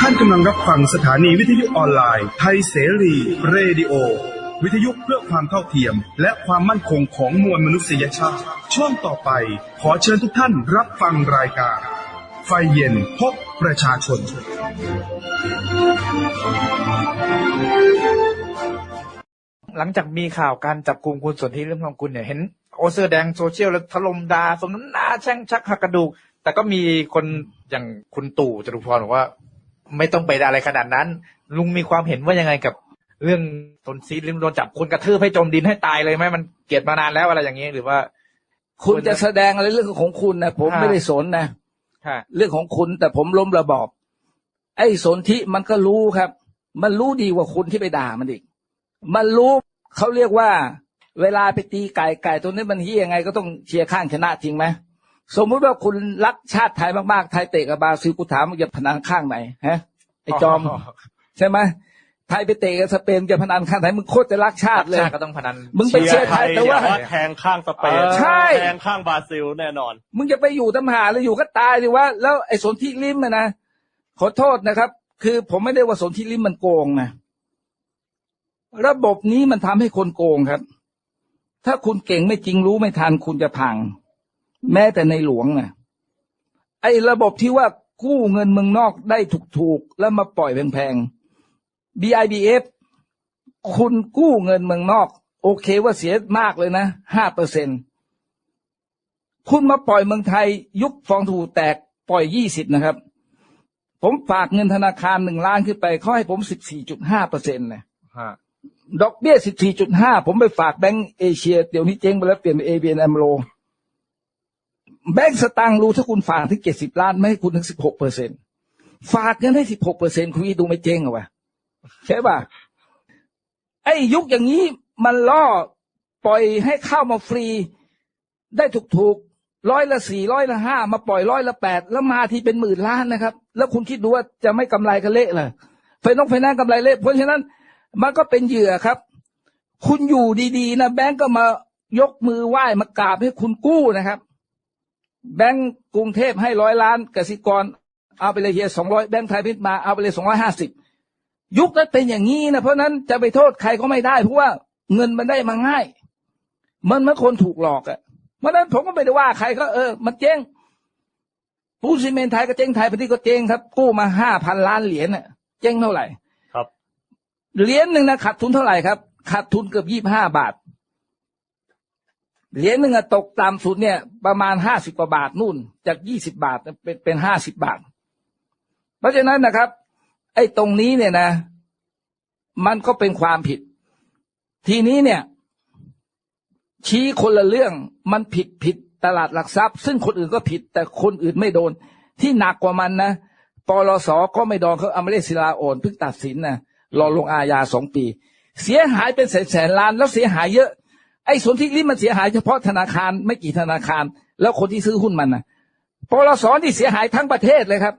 ท่านกำลังรับฟังสถานีวิทยุออนไลน์ ไทยเสรี เรดิโอ วิทยุเพื่อความเท่าเทียม และความมั่นคงของมวลมนุษยชาติ ช่วงต่อไปขอเชิญทุกท่านรับฟังรายการ ไฟเย็นพบประชาชนหลังจากมีข่าวการจับกลุ่มคุณสนธิเรื่องของคุณเนี่ยเห็น โอเสื้อแดงโซเชียลแล้วถล่มดาสมน้ำหน้าแช่งชักหักกระดูก แต่ก็มีคนอย่างคุณตู่จตุพรบอกว่า ไม่ต้องไปอะไรขนาดนั้น ลุงมีความเห็นว่ายังไงกับ เรื่องตนซีดเรื่องโดนจับคุณกระทืบให้จมดินให้ตายเลยไหมมันเกลียดมานานแล้วอะไรอย่างนี้หรือว่า คุณจะแสดงอะไรเรื่องของคุณนะผมอ่าไม่ได้สนนะค่ะเรื่องของคุณแต่ผมล้มระบอบ ไอ้สนธิมันก็รู้ครับ มันรู้ดีกว่าคุณที่ไปด่ามันอีก มันรู้เขาเรียกว่า เวลาไปตีไก่ไก่ตัวนี้มันเฮียยังไงก็ต้องเชียร์ข้างชนะจริงไหมสมมุติว่าคุณรักชาติไทยมากๆ ไทยเตะกับบราซิลกูถามมึงจะพนันข้างไหนฮะไอ้จอม ใช่ไหมไทยไปเตะกับสเปนจะพนันข้างไหนมึงโคตรจะรักชาติเลยชาติก็ต้องพนันมึงไปเชียร์ไทยแต่ว่าอย่แทงข้างสเปนใช่แทงข้างบราซิลแน่นอน มึงจะไปอยู่ตำหาแล้วอยู่ก็ตายดิว่า แล้วไอ้สนธิริมอะนะขอโทษนะครับ คือผมไม่ได้ว่าสนธิริมมันโกงนะระบบนี้มันทำให้คนโกงครับ ถ้าคุณเก่งไม่จริงรู้ไม่ทันคุณจะพัง แม้แต่ในหลวงนะไอ้ระบบที่ว่ากู้เงินเมืองนอกได้ถูกๆ แล้วมาปล่อยแพงๆ BIBF คุณกู้เงินเมืองนอก โอเคว่าเสียมากเลยนะห้าเปอร์เซ็นต์คุณมาปล่อยเมืองไทยยุคฟองถูแตกปล่อยยี่สิบนะครับ ผมฝากเงินธนาคารหนึ่งล้านขึ้นไปเขาให้ผมสิบสี่จุดห้าเปอร์เซ็นต์นะฮะ ดอกเบี้ยสิบสี่จุดห้าผมไปฝากแบงก์เอเชีย เดี๋ยวนี้เจ๊งไปแล้วเปลี่ยนเป็นเอเบียนแอมโลแบงก์สตางค์รู้ถ้าคุณฝากถึงเจ็ดสิบล้านไม่ให้คุณถึงสิบหกเปอร์เซ็นฝากเงินให้สิบหกเปอร์เซ็นคุณดูไม่เจ๊งเหรอวะใช่ป่ะ ไอ้ยุคอย่างนี้มันล่อปล่อยให้เข้ามาฟรี ได้ถูกๆร้อยละสี่ร้อยละห้ามาปล่อยร้อยละแปดแล้วมาที่เป็นหมื่นล้านนะครับ แล้วคุณคิดดูว่าจะไม่กำไรกันเละเลยไฟนองไฟนนซ์กำไรเละเพราะฉะนั้น มันก็เป็นเหยื่อครับ คุณอยู่ดีๆนะแบงก์ก็มายกมือไหว้มากราบให้คุณกู้นะครับ แบงก์กรุงเทพให้ร้อยล้านกสิกร เอาไปเลยเฮียสองร้อยแบงก์ไทยพิมมาเอาไปเลยสองร้อยห้าสิบยุคนั้นเป็นอย่างนี้นะเพราะนั้นจะไปโทษใครก็ไม่ได้ เพราะว่าเงินมันได้มาง่าย มันเมื่อคนถูกหลอกอะ่ะเพราะนั้นผมก็ไม่ได้ว่าใครก็เออ มันเจ๊งปูซีเมนต์ไทยก็เจ๊งไทยพอดีก็เจ๊งครับ กู้มาห้าพันล้านเหรียญน่ะ เจ๊งเท่าไหร่ เหรียญหนึ่งนะขาดทุนเท่าไหร่ครับขาดทุนเกือบยี่ห้าบาท เหรียญหนึ่งตกต่ำสุดเนี่ย ประมาณห้าสิบกว่าบาทนู่น จากยี่สิบาทเป็นเป็นห้าสิบบาท เพราะฉะนั้นนะครับ ไอ้ตรงนี้เนี่ยนะ มันก็เป็นความผิด ทีนี้เนี่ย ชี้คนละเรื่องมันผิดผิดตลาดหลักทรัพย์ ซึ่งคนอื่นก็ผิด แต่คนอื่นไม่โดน ที่หนักกว่ามันนะปลสก็ไม่โดนเขาอเมริศิลาโอนเพิ่งตัดสินนะ รอลงอาญาสองปี เสียหายเป็นแสนแสนล้านแล้วเสียหายเยอะ ไอ้ส่วนที่ริมมันเสียหายเฉพาะธนาคารไม่กี่ธนาคาร แล้วคนที่ซื้อหุ้นมันนะปลสนี่เสียหายทั้งประเทศเลยครับ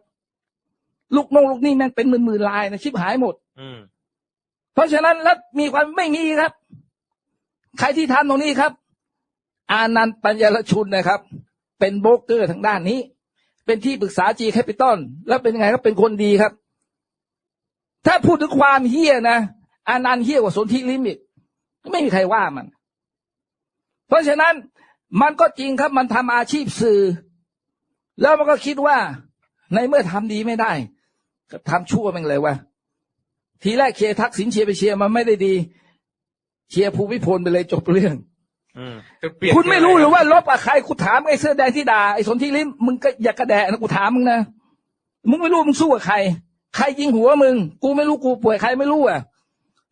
ลูกนงลูกนี่แม่งเป็นหมื่นๆลายนะชิบหายหมด อืมเพราะฉะนั้นแล้วมีความไม่มีครับ ใครที่ทำตรงนี้ครับ อานันต์ปัญญารชุนนะครับ เป็นโบรกเกอร์ทางด้านนี้ เป็นที่ปรึกษาจีแคปิตอลแล้วเป็นยังไงก็เป็นคนดีครับ ถ้าพูดถึงความเฮี้ยนะอานันต์เฮี้ยกว่าสนธิลิมิตไม่มีใครว่ามัน เพราะฉะนั้นมันก็จริงครับมันทำอาชีพสื่อ แล้วมันก็คิดว่า ในเมื่อทำดีไม่ได้ก็ทำชั่วมันเลยว่า ทีแรกเชียร์ทักษิณเชียร์ไปเชียร์มันไม่ได้ดี เชียร์ภูมิพลไปเลยจบเรื่องอืมจะเปลี่ยนคุณไม่รู้หรือว่าลบกับใครกูถามไอ้เสื้อแดงที่ด่าไอ้สนที่ลิ้มมึงก็อย่ากระแดะนะกูถามมึงนะมึงไม่รู้มึงสู้กับใคร ใครยิงหัวมึง กูไม่รู้กูป่วยใครไม่รู้อะ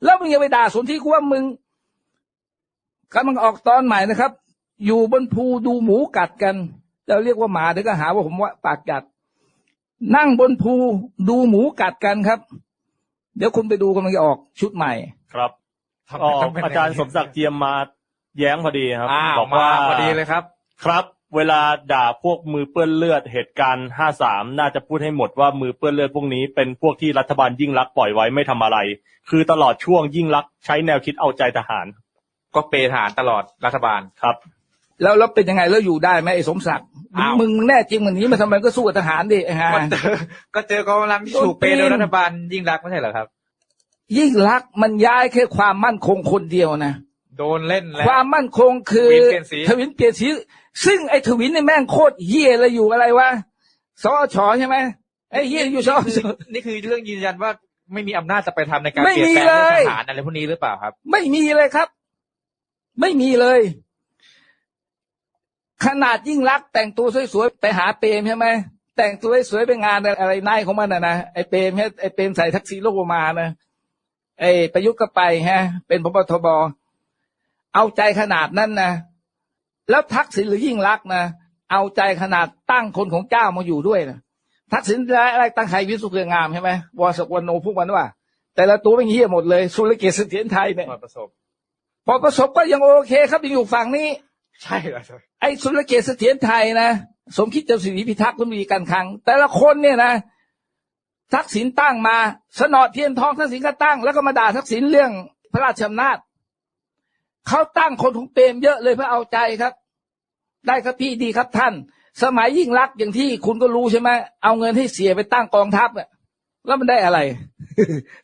แล้วมึงอย่าไปด่าสนที่กูว่ามึงกำลังออกตอนใหม่นะครับ อยู่บนภูดูหมูกัดกันเราเรียกว่าหมาเดี๋ยวก็หาว่าผมว่าปากกัด นั่งบนภูดูหมูกัดกันครับ เดี๋ยวคุณไปดูกำลังจะออกชุดใหม่ ครับทำไมอ๋อต้องเป็นอาจารย์สมศักดิ์เจียมมาแย้งพอดีครับอ้าวบอกมาว่าพอดีเลยครับ ครับ เวลาด่าพวกมือเปื้อนเลือดเหตุการณ์ 53 น่าจะพูดให้หมดว่ามือเปื้อนเลือดพวกนี้เป็นพวกที่รัฐบาลยิ่งรักษณ์ปล่อยไว้ไม่ทำอะไร คือตลอดช่วงยิ่งรักษณ์ใช้แนวคิดเอาใจทหาร ก็เปย์ทหารตลอดรัฐบาลครับ แล้วแล้วเป็นยังไงแล้วอยู่ได้ไหมไอ้สมศักดิ์อ้าวมึงแน่จริงมันนี้มาทำไมก็สู้กับทหารดิไอ้ห่าก็เจอก็เจอกองกำลังที่ถูกเปย์โดยรัฐบาลยิ่งรักษณ์ไม่ใช่เหรอครับ ยิ่งรักษณ์มันย้ายแค่ความมั่นคงคนเดียวนะ โดนเล่นแล้ว ความมั่นคงคือทวินเปลี่ยนสีทวินเปลี่ยนสีซึ่งไอ้ทวินเนี่ยแม่งโคตรเฮี้ยเลยอยู่อะไรวะสอชอใช่ไหมไอ้เฮี้ยอยู่สอชอนี่คือเรื่องยืนยันว่าไม่มีอำนาจจะไปทำในการไม่เปลี่ยนมีแปลงเรื่องเลยทหารอะไรพวกนี้หรือเปล่าครับ ไม่มีเลยครับ ไม่มีเลย ขนาดยิ่งรักษณ์แต่งตัวสวยๆไปหาเปรมใช่ไหมแต่งตัวสวยๆไปงานอะไรนายของมันนะนะไอ้เปรมฮะไอ้เปรมใส่ทักซี่โลกมานะไอ้ประยุทธ์ก็ไปฮะ เป็นพบทบ เอาใจขนาดนั้นนะ แล้วทักษิณหรือยิ่งรักษณ์นะ เอาใจขนาดตั้งคนของเจ้ามาอยู่ด้วยนะทักษิณอะไรตั้งใครวิสุทธิ์เรืองามใช่ไหมวอสกวันโนพวกมันว่า แต่ละตัวไม่เหี้ยหมดเลย สุรเกียรติเสถียรไทยเนี่ยพอประสบพอประสบก็ยังโอเคครับยังอยู่ฝั่งนี้ ใช่เหรอครับไอ้สุรเกียรติเสถียรไทยนะสมคิดเจ้าสิริพิทักษ์คุณมีการคลัง แต่ละคนเนี่ยนะ ทักษิณตั้งมา สนอเทียนทองทักษิณก็ตั้ง แล้วก็มาด่าทักษิณเรื่องพระราชอำนาจ เขาตั้งคนของเปรมเยอะเลยเพื่อเอาใจครับ ได้ครับพี่ดีครับท่าน สมัยยิ่งรักษณ์อย่างที่คุณก็รู้ใช่ไหมเอาเงินให้เสียไปตั้งกองทัพอะแล้วมันได้อะไร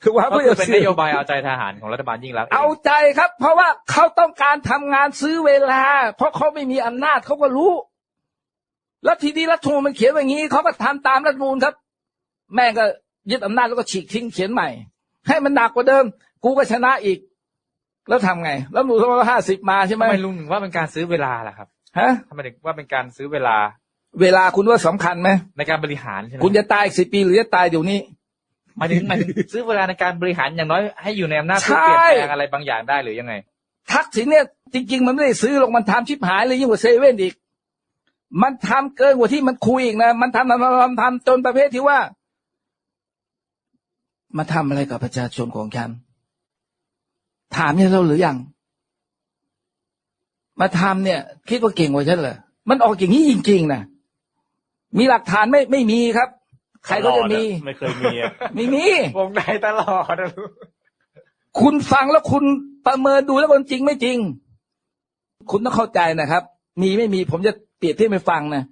คือว่าก็เพื่คืออเป็นเสีนยโยบายเอาใจทหารของรัฐบาลยิ่งรักษณ์เอาใจครับ เพราะว่าเขาต้องการทำงานซื้อเวลา เพราะเขาไม่มีอำนาจเขาก็รู้ แล้วทีนี้รัฐธรรมนูญมันเขียนไว้อย่างนี้เขาก็ทำตามรัฐธรรมนูญครับ แม่งก็ยึดอำนาจแล้วก็ฉีกทิ้งเขียนใหม่ ให้มันหนักกว่าเดิม กูก็ชนะอีก แล้วทำไงแล้วหนูต้องห้าสิบมาใช่ไหทำมไมลุงถึงว่าเป็นการซื้อเวลาล่ะครับฮะทำไมถึงว่าเป็นการซื้อเวลา เวลาคุณว่าสำคัญไหมในการบริหารใช่ไหมคุณจะตายอีกสิบปีหรือจะตายเดี๋ยวนี้หมายถึงหมายถึงซื้อเวลาในการบริหารอย่างน้อยให้อยู่ในอำนาจใช่เพื่อเปลี่ยนแปลงอะไรบางอย่างได้หรือยังไง ทักษิณเนี่ยจริง ๆ มันไม่ได้ซื้อหรอกมันทำชิบหายเลยยิ่งกว่าเซเว่นอีก มันทำเกินกว่าที่มันคุยอีกนะ มันทำทำทำทำทำจนประเภทที่ว่า มาทำอะไรกับประชาชนของฉัน ถามเนี่ยเราหรือยัง มาทำเนี่ย คิดว่าเก่งกว่าฉันเหรอมันออกอย่างนี้จริงๆนะมีหลักฐานไม่ไม่มีครับ ใครก็จะมี ไม่เคยมีอะไม่มีวงในตลอดนะลุงคุณฟังแล้วคุณประเมินดูแล้วมันจริงไม่จริง คุณต้องเข้าใจนะครับ มีไม่มีผมจะเปรียบเทียบให้ฟังนะ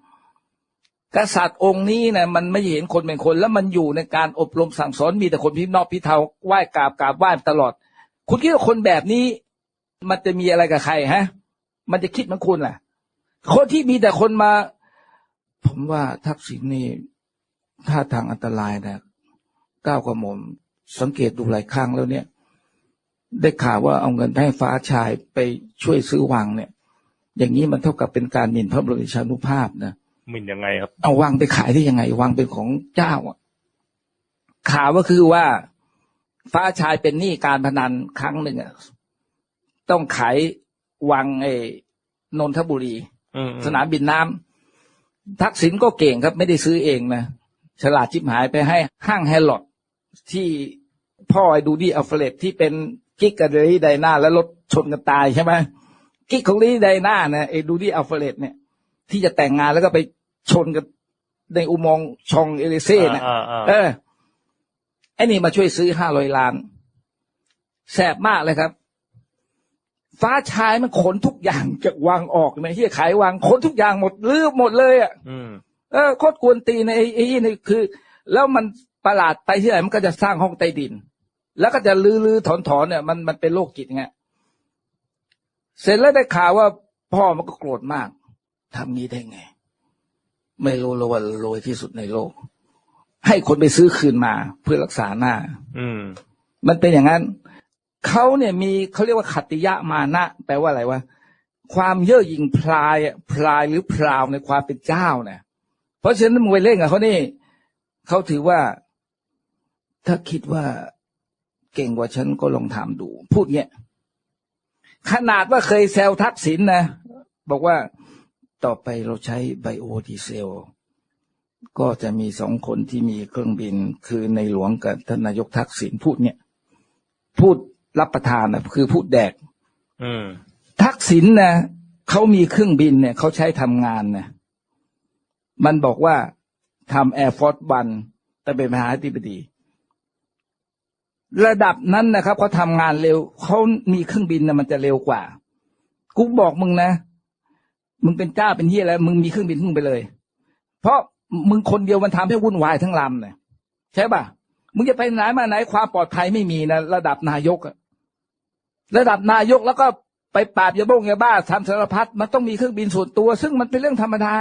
กษัตริย์องค์นี้นะมันไม่เห็นคนเป็นคน แล้วมันอยู่ในการอบรมสั่งสอนมีแต่คนพินอกพิเทาไหว้กราบกราบไหว้ตลอด คุณคิดว่าคนแบบนี้ มันจะมีอะไรกับใครฮะ มันจะคิดเหมือนคุณแหละคนที่มีแต่คนมา ผมว่าทักษิณนี่ท่าทางอันตรายนะก้าวกระหม่อมสังเกตดูหลายครั้งแล้วเนี่ย ได้ข่าวว่าเอาเงินไปให้ฟ้าชายไปช่วยซื้อวังเนี่ย อย่างนี้มันเท่ากับเป็นการหมิ่นพระบรมชานุภาพนะหมิ่นยังไงครับ เอาวังไปขายได้ยังไงวังเป็นของเจ้าอะข่าวก็คือว่า ฟ้าชายเป็นหนี้การพนันครั้งหนึ่งอะต้องขายวังไอ้นนทบุรีอืมสนามบินน้ำทักษิณก็เก่งครับ ไม่ได้ซื้อเองนะฉลาดชิบหายไปให้ห้างแฮร์ลอดที่พ่อไอ้ดูดี้อัลเฟรดที่เป็นกิ๊กกับเดลี่ไดนาแล้วรถชนกันตายใช่ไหมกิ๊กของเดลี่ไดนานะไอ้ดูดี้อัลเฟรดเนี่ย ที่จะแต่งงานแล้วก็ไปชนกันในอุโมงค์ชองเอลิเซ่นะอ่าอ่าเออ ไอ้นี่มาช่วยซื้อห้าร้อยล้าน แสบมากเลยครับ ฟ้าชายมันขนทุกอย่างจากวังออกในที่ขายวังขนทุกอย่างหมดลือหมดเลยอะอืมเออโคตรกวนตีนไอ้ไอ้นี่คือ แล้วมันประหลาดไปที่ไหนมันก็จะสร้างห้องใต้ดิน แล้วก็จะลือลือถอนถอนเนี่ยมันมันเป็นโรคจิตไงเสร็จแล้วได้ข่าวว่าพ่อมันก็โกรธมากทำงี้ได้ไง ไม่รู้เลยว่ารวยที่สุดในโลก ให้คนไปซื้อคืนมาเพื่อรักษาหน้า อืม มันเป็นอย่างนั้นเขาเนี่ยมีเขาเรียกว่าขัตติยะมานะ แปลว่าอะไรวะความเย่อหยิ่งพลายอะพลายหรือพราวในความเป็นเจ้าเนี่ยเพราะฉะนั้นมึงไปเล่นกับเขานี่เขาถือว่า ถ้าคิดว่าเก่งกว่าฉันก็ลองถามดู พูดเงี้ยขนาดว่าเคยแซวทักษิณนะบอกว่าต่อไปเราใช้ไบโอดีเซล ก็จะมีสองคนที่มีเครื่องบิน คือในหลวงกับท่านนายกทักษิณพูดเนี่ย พูดรับประทานนะคือพูดแดกอืมทักษิณนะเขามีเครื่องบินเนี่ยเขาใช้ทำงานนะมันบอกว่าทำแอร์ฟอร์ e วันแต่เป็นมหาธิบดี ระดับนั้นนะครับเขาทำงานเร็วเขามีเครื่องบินนะมันจะเร็วกว่ากูบอกมึงนะมึงเป็นเจ้าเป็นเฮียแล้ว มึงมีเครื่องบินมึงไปเลย เพราะ มึงคนเดียวมันทำให้วุ่นวายทั้งลำเนี่ยใช่ป่ะมึงจะไปไหนมาไหนความปลอดภัยไม่มีนะระดับนายกอะระดับนายกแล้วก็ไปปราบยาบ้งยาบ้าทำสารพัดมันต้องมีเครื่องบินส่วนตัว ซึ่งมันเป็นเรื่องธรรมดา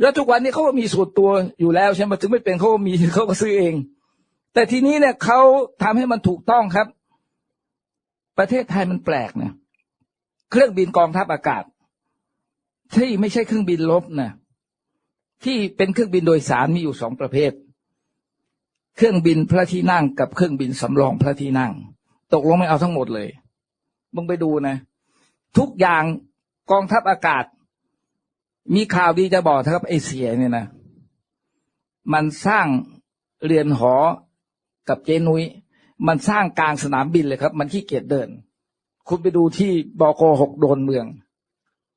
แล้วทุกวันนี้เขาก็มีส่วนตัวอยู่แล้วใช่ไหมถึงไม่เป็นเขาก็มีเขาก็ซื้อเอง แต่ทีนี้เนี่ยเขาทำให้มันถูกต้องครับ ประเทศไทยมันแปลกนะเครื่องบินกองทัพอากาศ ที่ไม่ใช่เครื่องบินลบนะ ที่เป็นเครื่องบินโดยสารมีอยู่สองประเภท เครื่องบินพระที่นั่งกับเครื่องบินสำรองพระที่นั่ง ตกลงไม่เอาทั้งหมดเลยมึงไปดูนะ ทุกอย่างกองทัพอากาศ มีข่าวดีจะบอกนะครับเอเชียเนี่ยนะ มันสร้างเรือนหอกับเจนุย้ยมันสร้างกลางสนามบินเลยครับ มันขี้เกียจเดิน คุณไปดูที่บกหกโดนเมือง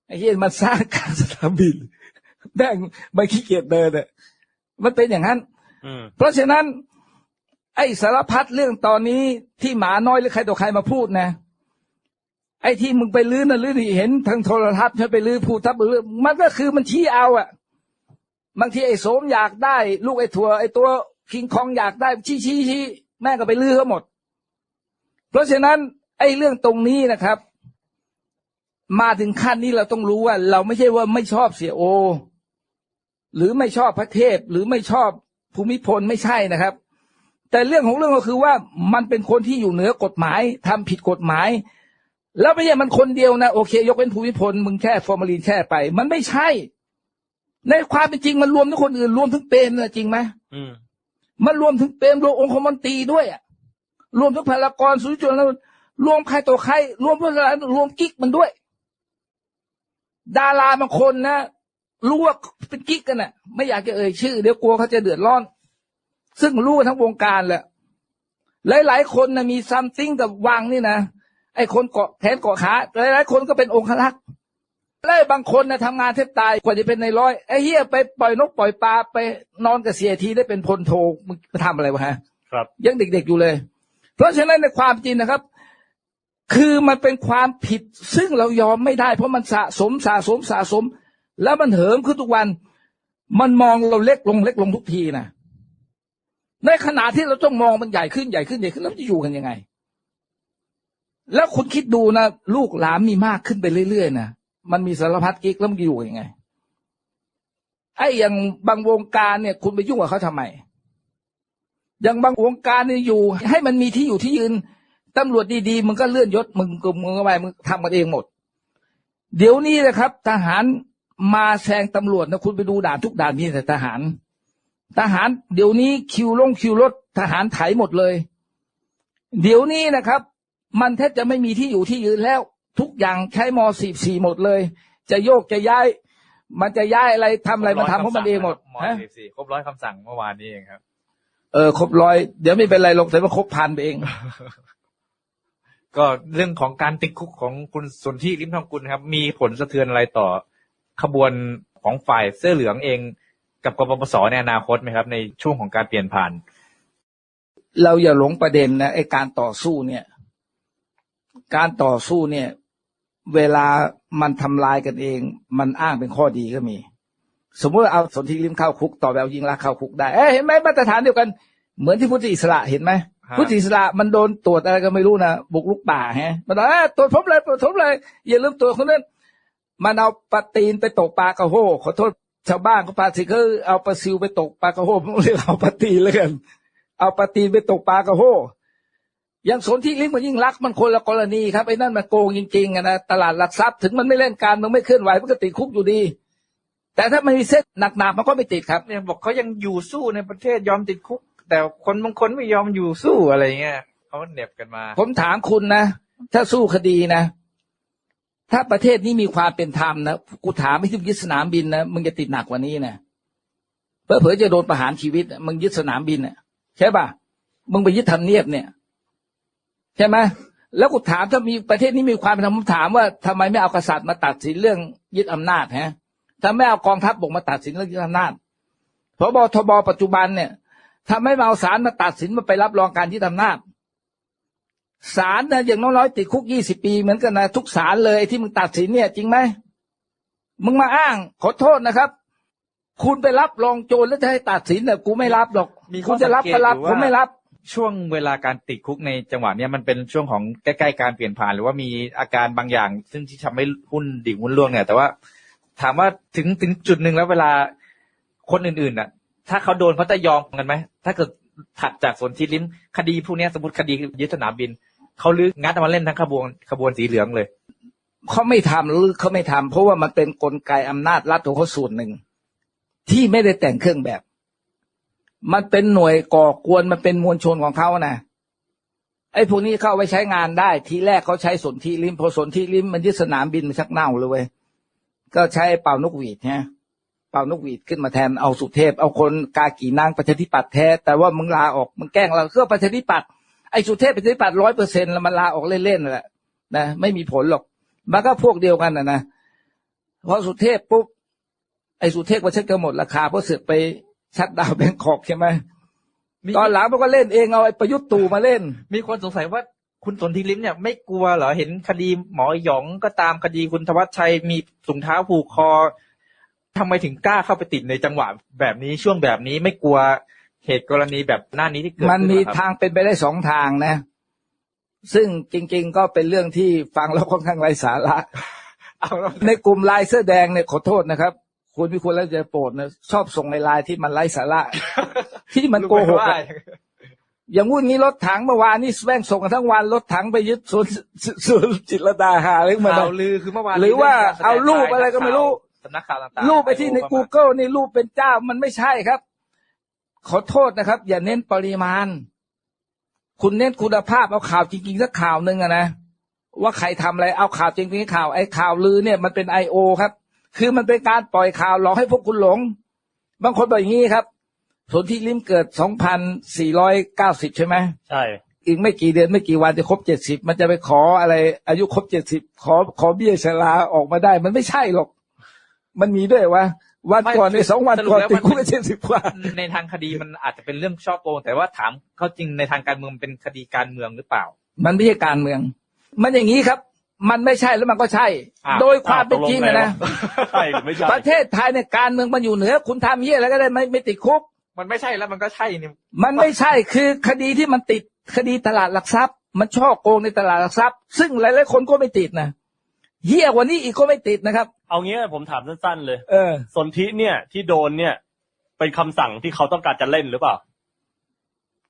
ไอ้เหี้ยมันสร้างกลางสนามบิน แม่งมันขี้เกียจเดินอะมันเป็นอย่างนั้นอืมเพราะฉะนั้น ไอ้สารพัดเรื่องตอนนี้ที่หมาน้อยหรือใครต่อใครมาพูดนะไอ้ที่มึงไปลื้อนั่นลื้อนี่เห็นทางโทรทัศน์ใช่ไปลื้อพูดทับลื้อมันก็คือมันชี้เอาอะบางทีไอ้โสมอยากได้ ลูกไอ้ถั่วไอ้ตัวคิงคองอยากได้ชี้ชี้ชี้แม่งก็ไปลื้อเขาหมด เพราะฉะนั้น ไอ้เรื่องตรงนี้นะครับ มาถึงขั้นนี้เราต้องรู้ว่า เราไม่ใช่ว่าไม่ชอบเสียโอ หรือไม่ชอบพระเทพหรือไม่ชอบภูมิพลไม่ใช่นะครับ แต่เรื่องของเรื่องก็คือว่ามันเป็นคนที่อยู่เหนือกฎหมายทำผิดกฎหมาย แล้วไม่ใช่มันคนเดียวนะโอเค ยกเป็นภูมิพลมึงแค่ฟอร์มาลีนแค่ไป มันไม่ใช่ ในความเป็นจริงมันรวมทั้งคนอื่นรวมทั้งเปรมนะจริงไหมอืมมันรวมถึงเปรมรวมองคมนตรีด้วยอะรวมทั้งพลากรสุริจุลแล้วรวมใครต่อใคร รวมเพื่อนรวมกิ๊กมันด้วย ดาราบางคนนะ รู้ว่าเป็นกิ๊กกันน่ะ ไม่อยากจะเอ่ยชื่อ เดี๋ยวกลัวเขาจะเดือดร้อน ซึ่งรู้กันทั้งวงการแหละ หลาย ๆ คนนะมีซัมติงกับวังนี่นะไอ้คนเกาะแขนเกาะขาหลายๆคนก็เป็นองครักษ์แล้วบางคนนะทำงานแทบตายกว่าจะเป็นในร้อยไอ้เหี้ยไปปล่อยนกปล่อยปลาไปนอนกับเสียทีได้เป็นพลโทมึงไปทำอะไรวะฮะ ครับยังเด็กๆอยู่เลย เพราะฉะนั้นในความจริงนะครับ คือมันเป็นความผิดซึ่งเรายอมไม่ได้ เพราะมันสะสมสะสมสะสม แล้วมันเหิมขึ้นทุกวัน มันมองเราเล็กลงเล็กลงทุกทีนะในขณะที่เราต้องมองมันใหญ่ขึ้นใหญ่ขึ้นใหญ่ขึ้นแล้วจะอยู่กันยังไง แล้วคุณคิดดูนะลูกหลานมีมากขึ้นไปเรื่อยๆนะมันมีสารพัดกิ๊กแล้วมันจะอยู่ยังไงไอ้อย่างบางวงการเนี่ย คุณไปยุ่งกับเขาทำไมอย่างบางวงการเนี่ยอยู่ ให้มันมีที่อยู่ที่ยืนตำรวจดีๆมึงก็เลื่อนยศมึงกลุ่มมึงก็ไปมึงทำกันเองหมด เดี๋ยวนี้นะครับ ทหาร มาแซงตำรวจนะคุณไปดูด่านทุกด่านมีแต่ทหาร ทหารเดี๋ยวนี้คิวลงคิวรถทหารไถหมดเลย เดี๋ยวนี้นะครับ มันแทบจะไม่มีที่อยู่ที่ยืนแล้ว ทุกอย่างใช้มสี่สี่หมดเลย จะโยกจะย้าย มันจะย้ายอะไรทำอะไรมันทำของมันเองหมดมฮะสี่สี่ครบร้อยคำสั่งเมื่อวานนี้เองครับ เออครบร้อยเดี๋ยวไม่เป็นไรหรอกแต่ว่าครบพันไปเองก็เรื่องของการติดคุกของคุณสนธิริมทองกุลครับ มีผลสะเทือนอะไรต่อ ขบวนของฝ่ายเสื้อเหลืองเองกับกปปสในอนาคตไหมครับ ในช่วงของการเปลี่ยนผ่าน เราอย่าหลงประเด็นนะไอ้การต่อสู้เนี่ย การต่อสู้เนี่ย เวลามันทำลายกันเอง มันอ้างเป็นข้อดีก็มี สมมติเอาสนธิริมเข้าคุก ต่อแบบยิงรักเข้าคุกได้เอ้ยเห็นไหมมาตรฐานเดียวกัน เหมือนที่พุทธอิสระเห็นไหมฮะพุทธอิสระมันโดนตรวจอะไรก็ไม่รู้นะบุกลุกป่าฮะมันบอกเอ้ยตรวจพบเลยตรวจพบเลยอย่าลืมตรวจคนนั้น มันเอาปลาตีนไปตกปลากระโหขอโทษชาวบ้านเขาปลาสิเขาเอาปลาซิวไปตกปลากระโหผมเรียกเอาปลาตีนเลยกันเอาปลาตีนไปตกปลากระโหอย่างสนที่ลิงก์มันยิ่งรักษณ์มันคนละกรณีครับไอ้นั่นมันโกงจริงๆอะนะตลาดหลักทรัพย์ถึงมันไม่เล่นการมันไม่เคลื่อนไหวมันก็ติดคุกอยู่ดี แต่ถ้ามันมีเส้นหนักๆมันก็ไม่ติดครับเนี่ยบอกเขายังอยู่สู้ในประเทศยอมติดคุก แต่คนบางคนไม่ยอมอยู่สู้อะไรเงี้ยเขาเหน็บกันมา ผมถามคุณนะถ้าสู้คดีนะ ถ้าประเทศนี้มีความเป็นธรรมนะกูถามไม่ถึงยึดสนามบินนะมึงจะติดหนักกว่านี้นะเพื่อเผอจะโดนประหารชีวิตมึงยึดสนามบินน่ะใช่ป่ะมึงไปยึดทำเนียบเนี่ย ใช่ไหมแล้วกูถามถ้ามีประเทศนี้มีความเป็นธรรมถามว่าทำไมไม่เอากษัตริย์มาตัดสินเรื่องยึดอำนาจฮะถ้าไม่เอากองทัพบกมาตัดสินเรื่องยึดอำนาจพบทบปัจจุบันเนี่ยถ้าไม่มาเอาศาลมาตัดสินมาไปรับรองการยึดอำนาจ ศาลนะอย่างน้อยๆติดคุกยี่สิบปีเหมือนกันนะทุกศาลเลยที่มึงตัดสินเนี่ย จริงไหมมึงมาอ้าง ขอโทษนะครับ คุณไปรับรองโจรแล้วจะให้ตัดสินเนี่ยกูไม่รับหรอกมีข้คุอณจะรับสังเกตก็รับอยู่ว่า ผมไม่รับ ช่วงเวลาการติดคุกในจังหวะเนี้ยมันเป็นช่วงของใกล้ๆการเปลี่ยนผ่าน หรือว่ามีอาการบางอย่าง ซึ่งที่ทำให้หุ้นดิ่งหุ้นร่วงเนี่ย แต่ว่าถามว่าถึงถึงจุดหนึ่งแล้วเวลาคนอื่นๆน่ะ ถ้าเขาโดนเขาจะยอมกันไหมถ้าเกิดถัดจากสนที่ลิ้มคดีพวกเนี้ยสมมติคดียึดสนามบิน เขาลืองัดมาเล่นทั้งขบวนขบวนสีเหลืองเลยเขาไม่ทำหรือเขาไม่ทำเพราะว่ามันเป็นกลไกอำนาจรัฐของเขาส่วนหนึ่ง ที่ไม่ได้แต่งเครื่องแบบ มันเป็นหน่วยก่อกวนมันเป็นมวลชนของเขานะไอ้พวกนี้เข้าไปใช้งานได้ ทีแรกเขาใช้สนธิริมพอสนธิริมมันยึดสนามบินมันชักเน่าเลยเว้ยก็ใช้เป่านกหวีดฮะเป่านกหวีดขึ้นมาแทนเอาสุเทพ เอาคนกากีนางประชาธิปัตย์แท้แต่ว่ามึงลาออกมึงแกล้งเราเพื่อประชาธิปัตย์ ไอ้สุเทพประชาธิปัตย์ร้อยเปอร์เซ็นต์แล้วมันลาออกเล่นๆนั่นแหละนะไม่มีผลหรอก มันก็พวกเดียวกันนะนะพอสุเทพปุ๊บไอ้สุเทพก็เช็ดก็หมดราคาเพราะเสือกไปชัดดาวน์แบงคอกใช่ไหมมีตอนหลังมันก็เล่นเองเอาไอ้ประยุทธ์ตู่มาเล่น มีคนสงสัยว่าคุณสนธิลิ้มเนี่ยไม่กลัวเหรอเห็นคดีหมอหยองก็ตามคดีคุณธวัชชัยมีถุงเท้าผูกคอทำไมถึงกล้าเข้าไปติดในจังหวะแบบนี้ช่วงแบบนี้ไม่กลัว เหตุกรณีแบบหน้านี้ที่เกิดมันขึ้มีเหรอครับทางเป็นไปได้สองทางนะ ซึ่งจริง ๆ ก็เป็นเรื่องที่ฟังแล้วค่อนข้างไร้สาระเอาแล้วในกลุ่มไลน์เสื้อแดงเนี่ยขอโทษนะครับ คุณพิคุณแล้วจะโปรดนะชอบส่งในไลน์ที่มันไร้สาระ ที่มันโกหกรู้ไหว่าอะอย่างวุ่นนี้รถถังเมื่อวานนี่แม่งส่งกันทั้งวันรถถังไปยึดสวนสวนจิตรลดาหาอะไรมาข่าวลือคือเมื่อวานหรือว่ามีเอารูปแสดงอะไรก็ไม่รู้สำนักข่าวต่างๆรูปไปที่ใน Google นี่รูปเป็นเจ้ามันไม่ใช่ครับ ขอโทษนะครับ อย่าเน้นปริมาณ คุณเน้นคุณภาพเอาข่าวจริงๆสักข่าวหนึ่งอะนะว่าใครทำอะไรเอาข่าวจริงๆข่าวไอ้ข่าวลือเนี่ยมันเป็นไอโอครับ คือมันเป็นการปล่อยข่าวหลอกให้พวกคุณหลง บางคนบอกอย่างนี้ครับสนที่ลิมเกิด2,490ใช่ไหมใช่อีกไม่กี่เดือนไม่กี่วันจะครบเจ็ดสิบมันจะไปขออะไร อายุครบเจ็ดสิบขอขอเบี้ยชราออกมาได้ มันไม่ใช่หรอก มันมีด้วยวะ วันก่อนในสองวันก่อนติดคุกเจ็ดสิบกว่าในทางคดีมันอาจจะเป็นเรื่องช่อโกง แต่ว่าถามเขาจริงในทางการเมืองเป็นคดีการเมืองหรือเปล่า มันไม่ใช่การเมือง มันอย่างนี้ครับ มันไม่ใช่แล้วมันก็ใช่อ้าวโดยความเป็นจริงอะนะใช่หรือไม่ใช่ประเทศไทยเนี่ยการเมืองมันอยู่เหนือ คุณทำเยี่ยอะไรก็ได้ไม่ไม่ติดคุก มันไม่ใช่แล้วมันก็ใช่นี่มันไม่ใช่คือคดีที่มันติดคดีตลาดหลักทรัพย์ มันช่อโกงในตลาดหลักทรัพย์ ซึ่งหลายๆคนก็ไม่ติดนะเยี่ยกว่านี้อีกก็ไม่ติดนะครับ เอางี้ผมถามสั้นๆเลย เออ สนธิเนี่ยที่โดนเนี่ย เป็นคำสั่งที่เขาต้องการจะเล่นหรือเปล่า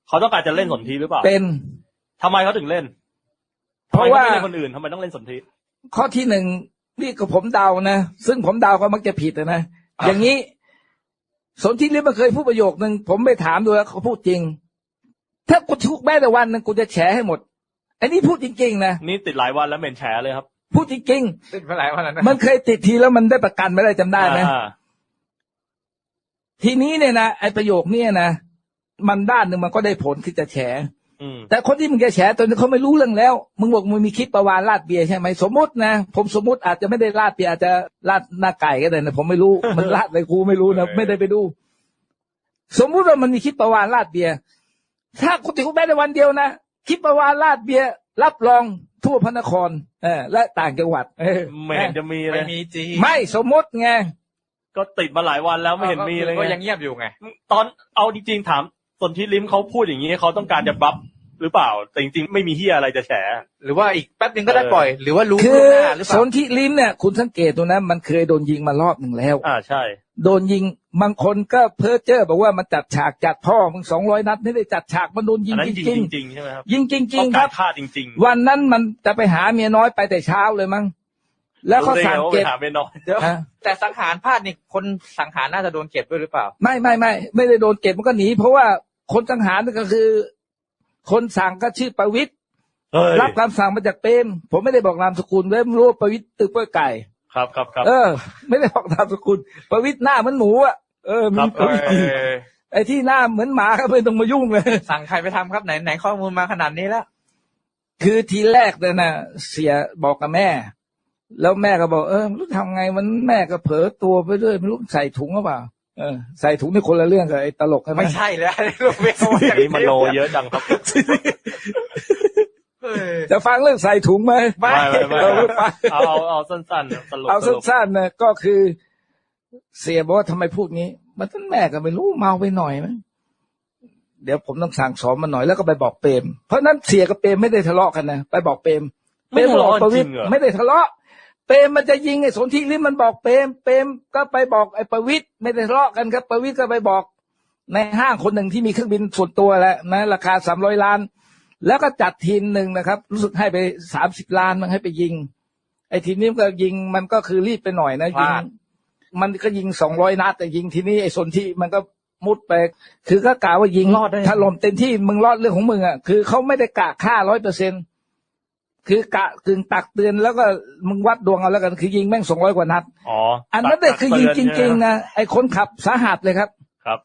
เขาต้องการจะเล่นสนธิหรือเปล่าเป็น ทำไมเขาถึงเล่นเพราะว่าทำไมขไม่เล่นคนอื่นทำไมต้องเล่นสนธิ ข้อที่หนึ่งนี่ก็ผมเดานะซึ่งผมเดาก็มักจะผิดนะอย่างนี้ สนธิลิมมันเคยพูดประโยคนึงผมไปถามดูแล้วเขาพูดจริง ถ้ากูทุกแม้แต่วันหนึงกูจะแฉให้หมด อันนี้พูดจริงๆนะนี่ติดหลายวันแล้วเหม็นแฉเลยครับ พูดจริงติดมาหลายวันแล้วนะๆมันเคยติดทีแล้วมันได้ประกันไม่ได้จำได้ไหม อ่าทีนี้เนี่ยนะไอ้ประโยคเนี่ยนะมันด้านหนึ่งมันก็ได้ผลคือจะแฉ อืมแต่คนที่มึงจะแฉตอนนี้เขาไม่รู้เรื่องแล้ว มึงบอกมึงมีคลิปประวานลาดเบียร์ใช่ไหมสมมตินะ ผมสมมติอาจจะไม่ได้ลาดเบียร์อาจจะลาดหน้าไก่ก็ได้นะผมไม่รู้ มันลาดอะไรกูไม่รู้นะไม่ได้ไปดู สมมุติว่ามันมีคลิปประวานลาดเบียร์ถ้าคุณติดคุกแม้ในวันเดียวนะคลิปประวานลาดเบียร์ รับรองทั่วพระนครเออและต่างจังหวัดเออไม่เห็นจะมีเลไม่ยมีจริงไม่สมมติไง ก็ติดมาหลายวันแล้วไม่เห็นมีเลยก็ไงยังเงียบอยู่ไง ตอนเอาจริงๆถามสนธิลิมเขาพูดอย่างนี้เขาต้องการจะบัฟ หรือเปล่า แต่จริงๆ ไม่มีเฮียอะไรจะแฉ หรือว่าอีกแป๊บนึงก็ได้ปล่อย หรือว่ารู้คืล่วองหน้าหรือเปสล่านธิลิ้มเนี่ย คุณสังเกตดูนะ มันเคยโดนยิงมารอบหนึ่งแล้ว อ่าใช่ โดนยิงบางคนก็เพ้อเจ้อบอกว่ามันจัดฉากจัดพ่อมึงสองร้อยนัดไม่ได้จัดฉากมันโดนยิอังนนั้นจยิงริงจริงๆใช่ไหมครับๆยิงจริงต้องๆคการัรบฆ่าจริงๆวันนั้นมันจะไปหาเมียน้อยไปแต่เช้าเลยมั้งแล้วเขาสั่งรู้ได้ไว่าเก็บไปหาไม่น้อย เดี๋ยวฮะ แต่สังหารพลาดนี่คนสังหารน่าจะโดนเก็บด้วยหรือเปล่า ไม่ไม่ไม่ไม่ได้โดนเก็บมันก็หนีเพราะว่าคนสังหารนี่ก็คือ คนสั่งก็ชื่อประวิตรเฮ้ยรับคำสั่งมาจากเปรมผมไม่ได้บอกนามสกุลเลยไม่รู้ว่าประวิตรตึกกล้วยไก่ ครับครับครับเออ ไม่ได้บอกนามสกุลประวิตรหน้าเหมือนหมูอะเออมีครับประวิตรจริงไอ้ที่หน้าเหมือนหมาก็ไม่ต้องมายุ่งเลย สั่งใครไปทำครับไหนไหนข้อมูลมาขนาดนี้แล้ว คือทีแรกเนี่ยนะเสียบอกกับแม่ แล้วแม่ก็บอกเออไม่รู้ทำไงมันแม่ก็เผลอตัวไปเรื่อยไม่รู้ใส่ถุงหรือเปล่า เออใส่ถุงนี่คนละเรื่องกับไอ้ตลกใช่ไหมไม่ใช่แล้วไม่เอาอย่างนี่มโนเยอะจังครับเฮ้ยจะฟังเรื่องใส่ถุงไหมไม่ไม่ไม่ไม่เอาไม่ฟังเอาเอาเอาสั้นๆสรุปเอาสรุปสั้นๆนะก็คือ เสียบอกว่าทำไมพูดงี้ มันท่านแม่ก็ไม่รู้เมาไปหน่อยมั้งเดี๋ยวผมต้องสั่งสอนมันหน่อยแล้วก็ไปบอกเปรมเพราะฉะนั้นเสียกับเปรมไม่ได้ทะเลาะกันนะไปบอกเปรมเปรไม่มทะบอกเลาะประจวิริตงรเหรอไม่ได้ทะเลาะ เปรมมันจะยิงไอ้สนธิลิ้มมันบอกเปรมเปรมก็ไปบอกไอ้ประวิตรไม่ได้ทะเลาะกันครับ ประวิตรก็ไปบอก ในห้างคนหนึ่งที่มีเครื่องบินส่วนตัวแหละนะราคาสามร้อยล้าน แล้วก็จัดทีมหนึ่งนะครับ รู้สึกให้ไปสามสิบล้านมันให้ไปยิง ไอ้ทีมนี้มันก็ยิงมันก็คือรีบไปหน่อยนะพยิงลาดมันก็ยิงสองร้อยนัดแต่ยิงทีนี้ไอ้สนที่มันก็มุดไป คือก็กะว่ายิงรอดได้ยังไงถล่มเต็มที่มึงรอดเรื่องของมึงอะคือเขาไม่ได้กะฆ่าร้อยเปอร์เซ็น คือกะกึ่งตักเตือนแล้วก็มึงวัดดวงเอาแล้วกันคือยิงแม่งสองร้อยกว่านัดอ๋ออันนั้นเนี่ยคือยิงจริงๆนะนะไอ้คนขับสาหัสเลยครับ ครับ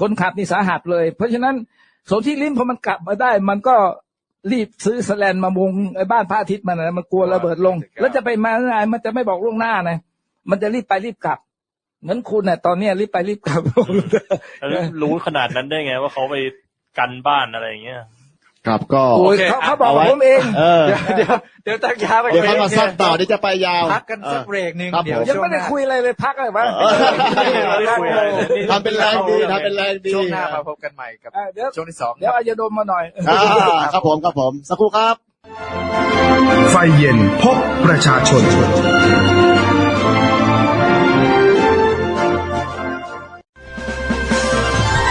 คนขับนี่สาหัสเลย เพราะฉะนั้นสนที่ลิ้มพอมันกลับมาได้ มันก็รีบซื้อสแลนมามุงไอ้บ้านพระอาทิตย์มันนะมันกลัวระเบิดลง แล้วจะไปมาไงมันจะไม่บอกล่วงหน้านะมันจะรีบไปรีบกลับเหมือนคุณน่ะตอนเนี้ยรีบไปรีบกลับแล้วรู้ขนาดนั้นได้ไงว่าเขาไปกันบ้านอะไรอย่างเงี้ย ครับก็โอ้ยโอเคเขาเขาบอกเอาไว้ผมเองเออ เดี๋ยวเดี๋ยวเดี๋ยวตั้งยาไปเดี๋ยวเขามาซ่อมต่อเดี๋ยวจะไปยาว พักกันสักเบรกหนึ่งครับเดี๋ยวผม ยังช่วไม่งหได้น้าคุยอะไรเลยพักอะไรวะเออไม่ได้คุยอะไรเลย ทำเป็นแรงดีทำเป็นแรงดีช่วงหน้ามาพบกันใหม่กับอะเดี๋ยวช่วงที่สอง เดี๋ยวเอายาดมมาหน่อย อ่าครับผมครับผมสักครู่ครับ ไฟเย็นพบประชาชน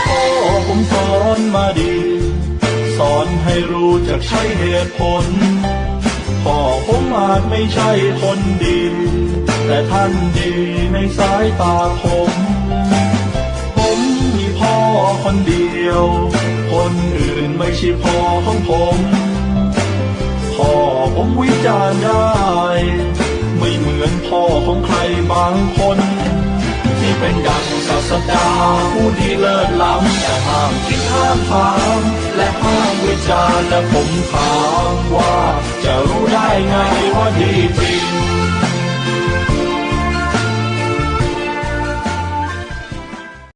พ่อผมสอนมาดี สอนให้รู้จักใช้เหตุผล พ่อผมอาจไม่ใช่คนดี แต่ท่านดีในสายตาผม ผมมีพ่อคนเดียว คนอื่นไม่ใช่พ่อของผม พ่อผมวิจารณ์ได้ ไม่เหมือนพ่อของใครบางคน ที่เป็นดัง ศาสดาผู้ดีเลิศล้ำแต่ห้ามคิดห้ามฟังและห้ามวิจารณ์และผมถามว่าจะรู้ได้ไงว่าดีจริง